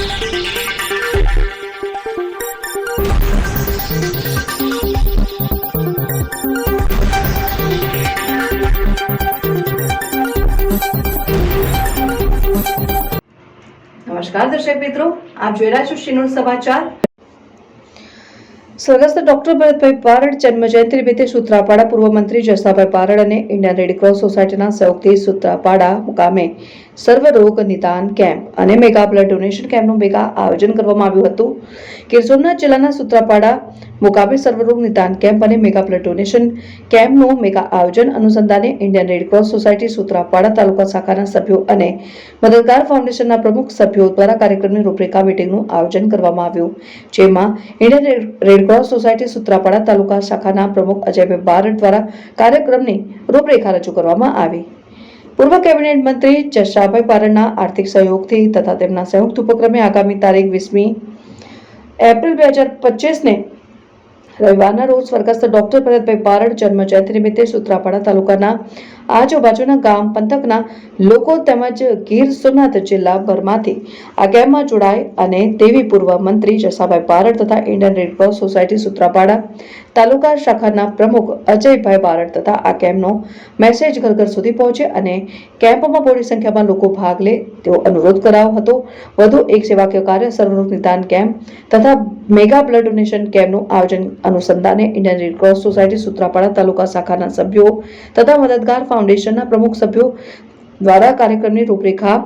નમસ્કાર દર્શક મિત્રો, આપ જોઈ રહ્યા છો શિનોર સમાચાર. સ્વર્ગસ્થ ડોક્ટર ભરતભાઈ પારડ જન્મજયંતિ નિમિત્તે સૂત્રાપાડા પૂર્વ મંત્રી જસાભાઈ પારડ અને ઇન્ડિયન રેડક્રોસ સોસાયટીના સહયોગથી સૂત્રાપાડા મુકામે સર્વરોગ નિદાન કેમ્પ અને મેગા બ્લડ ડોનેશન કેમ્પનું મેગા આયોજન કરવામાં આવ્યું હતું. ગીર સોમનાથ જિલ્લાના સૂત્રાપાડા મુકામે સર્વરોગ નિદાન કેમ્પ અને મેગા બ્લડ ડોનેશન કેમ્પનું મેગા આયોજન અનુસંધાને Indian red cross society Sutrapada taluka શાખાના સભ્યો અને મદદગાર ફાઉન્ડેશનના પ્રમુખ સભ્યો દ્વારા કાર્યક્રમની રૂપરેખા મીટિંગનું આયોજન કરવામાં આવ્યું. જેમાં Indian red cross society Sutrapada taluka શાખાના પ્રમુખ અજયભાઈ બારડ દ્વારા કાર્યક્રમની રૂપરેખા રજૂ કરવામાં આવી. પૂર્વ કેબિનેટ મંત્રી જશાભાઈ પારડના આર્થિક સહયોગથી તથા તેમના સંયુક્ત ઉપક્રમે આગામી તારીખ વીસમી એપ્રિલ બે હજાર પચીસને રવિવારના રોજ સ્વર્ગસ્થ ડોક્ટર ભરતભાઈ પારડ જન્મ જયંતિ નિમિત્તે સુત્રાપાડા તાલુકાના આજુબાજુના ગામ પંથકના લોકો તેમજ ગીર સોમનાથ જિલ્લાભરમાંથી આ કેમ્પમાં જોડાય અને તેવી પૂર્વ મંત્રી જસાભાઈ પારડ તથા Indian red cross society Sutrapada taluka શાખાના પ્રમુખ અજયભાઈ બારડ તથા આ કેમ્પનો મેસેજ ઘર ઘર સુધી પહોંચે અને કેમ્પમાં મોટી સંખ્યામાં લોકો ભાગ લે તેવો અનુરોધ કરાયો હતો. વધુ એક સેવાકીય કાર્ય સર્વરોગ નિદાન કેમ્પ તથા મેગા બ્લડ ડોનેશન કેમ્પનું આયોજન અનુસંધાને Indian red cross society Sutrapada taluka શાખાના સભ્યો તથા મદદગાર ફાઉન્ડેશનના પ્રમુખ સભ્યો દ્વારા કાર્યક્રમની રૂપરેખા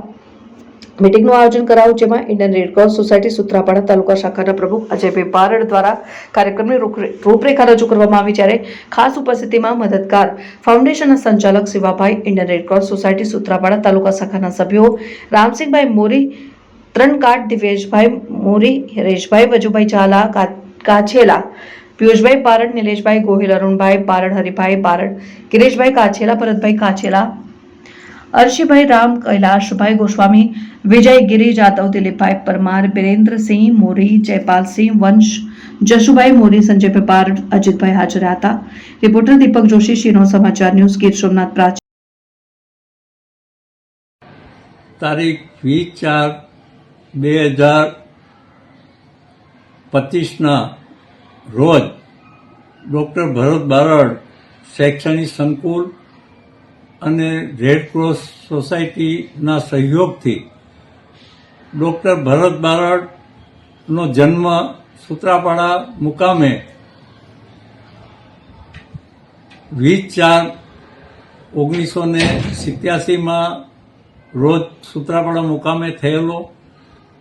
મીટિંગનું આયોજન કરાયું, જેમાં Indian red cross society Sutrapada taluka શાખાના પ્રમુખ અજયભાઈ પારડ દ્વારા કાર્યક્રમની રૂપરે- રૂપરેખા રજૂ કરવામાં આવી, જ્યારે ખાસ ઉપસ્થિતિમાં મદદગાર ફાઉન્ડેશનના સંચાલક Shivabhai, Indian Red Cross Society Sutrapada taluka શાખાના સભ્યો રામસિંહભાઈ મોરી ત્રણ કાર્ડ દિવ્યેશભાઈ મોરી, હરેશભાઈ વજુભાઈ ઝાલા કાછેલા, પિયુષભાઈ પારડ, નિલેશભાઈ ગોહિલ, અરુણભાઈ પારડ, હરિભાઈ પારડ ગિરેશભાઈ કાછેલા, ભરતભાઈ કાછેલા અર્શીભાઈ રામ, કૈલાશભાઈ ગોસ્વામી વિજય ગિરી જાદવ દિલીપભાઈ પરમાર, બિરેન્દ્રસિંહ મોરી, જયપાલસિંહ વંશ, જશુભાઈ મોરી, સંજય પેપાર અજીતભાઈ હાજર હતા રિપોર્ટર દીપક જોશી, શિનો સમાચાર ન્યૂઝ ગીર સોમનાથ પ્રાચી તારીખ વીસ ચાર બે હજાર પચીસના રોજ ડૉક્ટર ભરત બારડ શૈક્ષણિક સંકુલ અને રેડક્રોસ સોસાયટીના સહયોગથી ડૉક્ટર ભરત બારડનો જન્મ સૂત્રાપાડા મુકામે વીસ ચાર ઓગણીસો ને સિત્યાસીમાં રોજ સૂત્રાપાડા મુકામે થયેલો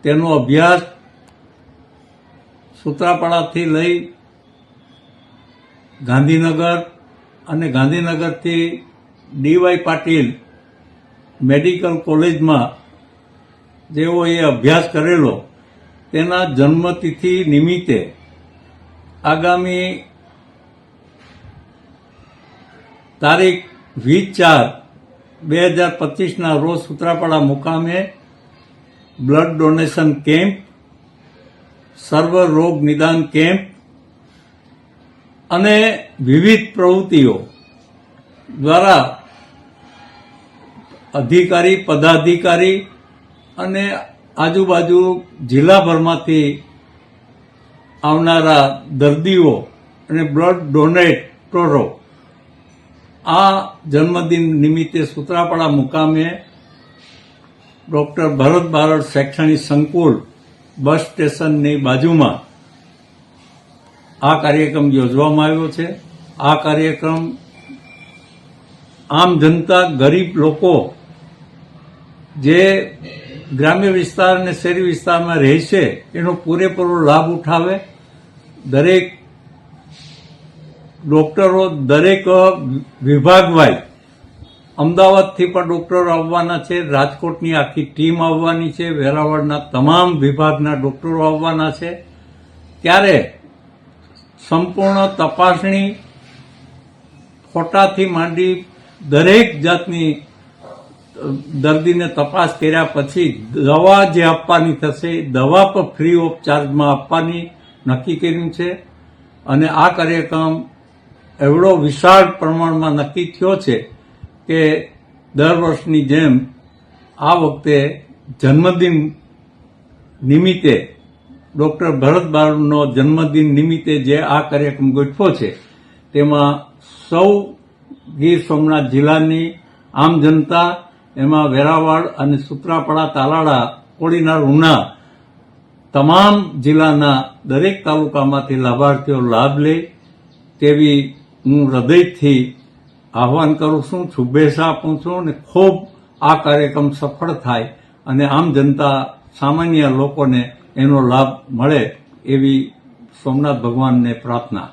તેનો અભ્યાસ સૂત્રાપાડાથી લઈ ગાંધીનગર અને ગાંધીનગરથી ડીવાય પાટીલ મેડિકલ કોલેજમાં જેઓએ અભ્યાસ કરેલો, તેના જન્મતિથિ નિમિત્તે આગામી તારીખ વીસ ચાર બે હજાર પચીસના રોજ સૂત્રાપાડા મુકામે બ્લડ ડોનેશન કેમ્પ સર્વ રોગ નિદાન કેમ્પ અને વિવિધ પ્રવૃત્તિઓ દ્વારા અધિકારી, પદાધિકારી અને આજુબાજુ જિલ્લાભરમાંથી આવનારા દર્દીઓ અને બ્લડ ડોનેટરો આ જન્મદિન નિમિત્તે સુત્રાપાડા મુકામે ડૉક્ટર ભરત બારડ શૈક્ષણિક સંકુલ બસ સ્ટેશનની બાજુમાં આ કાર્યક્રમ યોજવામાં આવ્યો છે. આ કાર્યક્રમ આમ જનતા ગરીબ લોકો જે ગ્રામ્ય વિસ્તાર અને શહેરી વિસ્તારમાં રહે છે, એનો પૂરેપૂરો લાભ ઉઠાવે. દરેક ડોક્ટરો, દરેક વિભાગવાઈ અમદાવાદથી પણ ડોક્ટરો આવવાના છે, રાજકોટની આખી ટીમ આવવાની છે, વેરાવળના તમામ વિભાગના ડોક્ટરો આવવાના છે. ત્યારે સંપૂર્ણ તપાસણી ફોટાથી માંડી દરેક જાતની દર્દીને તપાસ કર્યા પછી દવા જે આપવાની થશે, દવા પણ ફ્રી ઓફ ચાર્જમાં આપવાની નક્કી કર્યું છે. અને આ કાર્યક્રમ એવડો વિશાળ પ્રમાણમાં નક્કી થયો છે કે દર વર્ષની જેમ આ વખતે જન્મદિન નિમિત્તે ડૉક્ટર ભરત બારડનો જન્મદિન નિમિત્તે જે આ કાર્યક્રમ ગોઠવો છે, તેમાં સૌ ગીર સોમનાથ જિલ્લાની આમ જનતા એમાં વેરાવળ અને સુત્રાપાડા તાલાળા, કોડીનાર, ઉના તમામ જિલ્લાના દરેક તાલુકામાંથી લાભાર્થીઓ લાભ લે તેવી હું હૃદયથી આહવાન કરું છું. શુભેચ્છા આપું છું અને ખૂબ આ કાર્યક્રમ સફળ થાય અને આમ જનતા સામાન્ય લોકોને એનો લાભ મળે એવી સોમનાથ ભગવાનને પ્રાર્થના.